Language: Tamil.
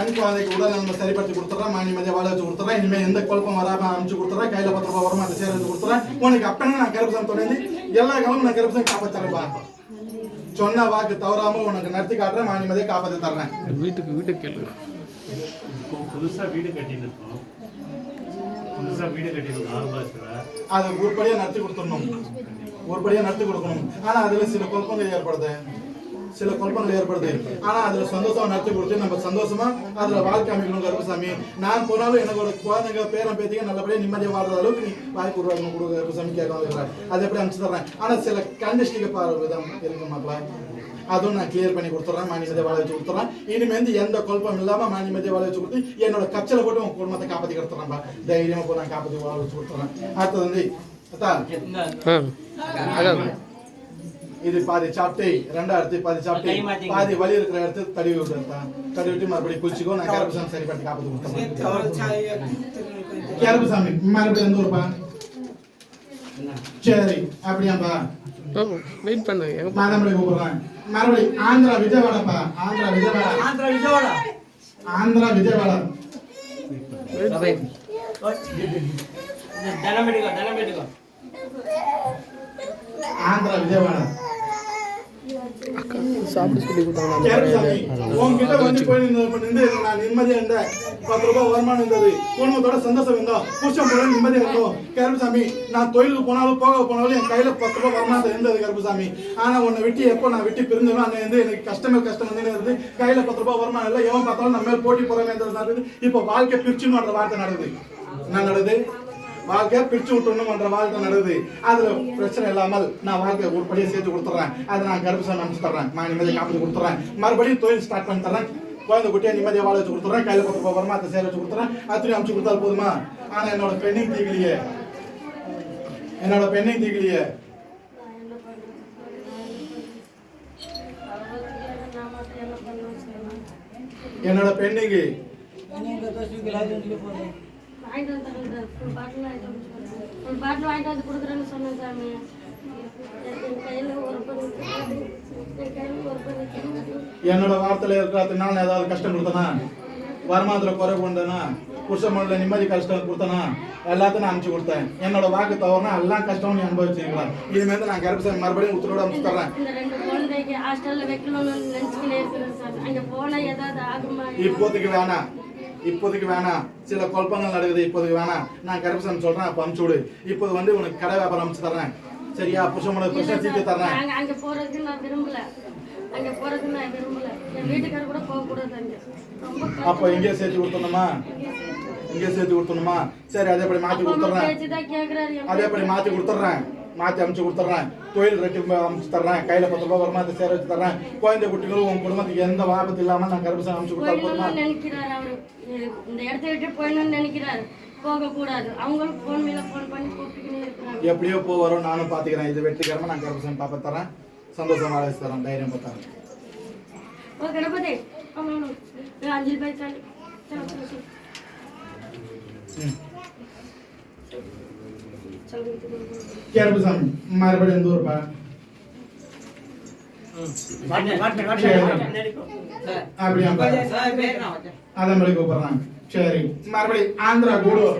பெண் குழந்தைக்கு உடல் நம்ம சரிப்படுத்தி கொடுத்துறேன் மானி மதிய வாழ வச்சு கொடுத்துறேன் இனிமேல் எந்த குழப்பம் வராம அமைச்சு கொடுத்துறேன் கையில பத்து ரூபாய் வரமா அதை சேர வச்சு கொடுத்துறேன் உனக்கு அப்பனே நான் கருப்பசாமி தொடர்ந்து எல்லா காலமும் நான் கருப்பசாமி காப்பாற்றுறேன்ப்பா சொன்ன வாக்கு தவறாம உனக்கு நடத்தி காட்டுறேன் மானி மதிய காப்பாற்றி தர்றேன். வீட்டுக்கு வீட்டுக்கு கேளு. இப்போ புதுசா வீடு கட்டிட்டு இருக்கோம் புதுசா வீடு கட்டிருக்கோம் ஆல்பாஸ்ல அதை உருப்படியா நடத்தி கொடுத்துடணும். உருப்படியா நடத்தி கொடுக்கணும். ஆனா அதுல சில குழப்பங்கள் ஏற்படுது. சில குழப்பங்கள் ஏற்படுது. ஆனா அதுல சந்தோஷமா நடத்தி கொடுத்து நம்ம சந்தோஷமா அதுல வாழ்க்கை அமைக்கணும் கருப்பசாமி. நான் போனாலும் எனக்கு ஒரு குழந்தைங்க பேரன் பேத்திங்க நல்லபடியா நிம்மதியா வாழ்ற அளவுக்கு நீ வாய்ப்பு உருவாக்கணும் கொடுக்க கருப்பசாமி கேட்கணும் அதை எப்படி அமைச்சு தர்றேன்? ஆனா சில கண்டிஸ்டிக்க பாரு விதம் இருக்கு மாப்பிள்ள அதுவும் நான் கிளியர் பண்ணி கொடுத்துறேன் மானிமதியை வாழ வச்சு கொடுத்துறேன் இனிமேந்து எந்த குழப்பம் இல்லாம மானிமதியை வாழ வச்சு கொடுத்து என்னோட கச்சலை போட்டு உன் குடும்பத்தை காப்பாத்தி கொடுத்துறேன்பா. தைரியமா போய் நான் காப்பாத்தி வாழ வச்சு கொடுத்துறேன் அடுத்தது வந்து அதான் இது பாதி சாப்பிட்டு ரெண்டா எடுத்து பாதி சாப்பிட்டு பாதி வலி இருக்கிற இடத்துக்கு தடவி விட்டுருந்தான் தடவி விட்டு மறுபடியும் குளிச்சுக்கோ நான் கேரபசாமி சரி பண்ணி காப்பது கொடுத்தேன் மறுபடியும் எந்த ஊருப்பா சரி அப்படியாப்பா. வெயிட் பண்ணுங்க மாதம்படி கூப்பிடுறேன். மறுபடியும் ஆந்திரா விஜயவாடாப்பா. ஆந்திரா விஜயவாடா. ஆந்திரா விஜயவாடா. ஆந்திரா விஜயவாடா. ஆந்திரா விஜயவாடா. அக்கா சாப்பிட சொல்லி கொடுத்தாங்க அந்த வந்து போய் நின்று இப்ப நான் நிம்மதியா இருந்தேன் பத்து ரூபாய் வருமானம் இருந்தது குடும்பத்தோட சந்தோஷம் இருந்தோம் புருஷன் போல நிம்மதியா இருந்தோம் கருப்புசாமி நான் தொழிலுக்கு போனாலும் போக போனாலும் என் கையில பத்து ரூபாய் வருமானம் இருந்தது கருப்புசாமி ஆனா உன்னை விட்டு எப்போ நான் விட்டு பிரிஞ்சனோ அன்னை வந்து எனக்கு கஷ்டமே கஷ்டம் வந்து இருந்து கையில பத்து ரூபாய் வருமானம் இல்லை எவன் பார்த்தாலும் நம்ம மேல் போட்டி போறமே நடக்குது இப்போ வாழ்க்கை பிரிச்சுன்னு வார்த்தை நடக்குது என்ன நடக்குது வாழ்க்கையை பிரிச்சு விட்டணும்ன்ற வாழ்க்கை நடக்குது. அதுல பிரச்சனை இல்லாமல் நான் வாழ்க்கையை ஒரு படியை சேர்த்து கொடுத்துறேன். அதை நான் கருப்புசாமி அமைச்சு தர்றேன். நான் நிம்மதியை காப்பாற்றி கொடுத்துறேன். மறுபடியும் தொழில் ஸ்டார்ட் பண்ணி தர்றேன். குழந்தை குட்டியை நிம்மதியை வாழ வச்சு கொடுத்துறேன். கையில கொடுத்து போகிறமா அதை சேர வச்சு கொடுத்துறேன். அத்தனையும் அமைச்சு கொடுத்தால் போதுமா? ஆனா என்னோட பெண்ணிங் தீக்கலையே என்னோட பெண்ணிங் தீக்கலையே என்னோட பெண்ணிங்கு வாங்கிட்டு வந்து ஃபுல் பாட்டில் வாங்கிட்டு வந்து ஃபுல் பாட்டில் வாங்கிட்டு வந்து கொடுக்குறேன்னு சொன்னேன் சாமி. என் கையில் ஒரு பண்ணி என் கையில் ஒரு பண்ணி என்னோட வார்த்தையில இருக்கிறதுனால ஏதாவது கஷ்டம் கொடுத்தனா? வருமானத்துல குறை கொண்டனா? புருஷமோட நிம்மதி கஷ்டம் கொடுத்தனா? எல்லாத்தையும் நான் அனுப்பிச்சு கொடுத்தேன். என்னோட வாக்கு தவறுனா எல்லாம் கஷ்டம் நீ அனுபவிச்சிருக்கலாம். இனிமேல் நான் கருப்பு மறுபடியும் உத்தரவோட அனுப்பிச்சு தர்றேன் இந்த ரெண்டு குழந்தைக்கு ஹாஸ்டல்ல வைக்கணும்னு நினைச்சுக்கிட்டே இருக்கிறேன் சார். அங்க போனா ஏதாவது ஆகுமா? இப்போதைக்கு வேணாம். இப்போதைக்கு வேணாம். சில குழப்பங்கள் நடக்குது இப்போதைக்கு வேணாம். நான் கருப்பசாமி சொல்றேன் அப்ப அனுப்பிச்சு விடு. இப்போது வந்து உனக்கு கடை வியாபாரம் அனுப்பிச்சு தர்றேன். சரியா? இல்ல பிரச்சனை தீர்த்து தர்றேன். அங்க போறதுக்கு நான் விரும்பல. அங்க போறதுக்கு நான் விரும்பல. என் வீட்டுக்காரர் கூட போக கூடாது அங்க. அப்போ இங்கே சேர்த்து கொடுத்தணுமா இங்கே சேர்த்து கொடுத்தணுமா சரி அதேபடி அம்மா கொடுத்துட்றேன். அதேபடி மாத்தி கொடுத்துட்றேன். மாற்றி அமைச்சு கொடுத்துட்றேன். தொழில் ரெட்டி அமைச்சு தர்றேன். கையில் பத்து ரூபா வருமா அதை சேர வச்சு தர்றேன். குழந்தை குட்டிகளும் உன் குடும்பத்துக்கு எந்த ஆபத்து இல்லாமல் நான் கருப்பு அமைச்சு கொடுத்தா போதுமா? நினைக்கிறார் இந்த இடத்த விட்டு போயணும்னு நினைக்கிறார். போகக்கூடாது அவங்களும் ஃபோன் மேலே ஃபோன் பண்ணி கூப்பிட்டுக்கினே எப்படியோ போகிறோம் நானும் பார்த்துக்கிறேன் இது வெற்றிகரமாக நான் கருப்பு பாப்பா தரேன் சந்தோஷமாக வச்சு தரேன் தைரியம் பார்த்தாரேன் ஓ கணபதி. அஞ்சல் பாய் சார். ம். கருப்புசாமி மறுபடியும் எந்த ஊருப்பா அப்படியா அதன் மொழி கூப்பிடுறாங்க சரி மறுபடியும் ஆந்திரா கூடூர்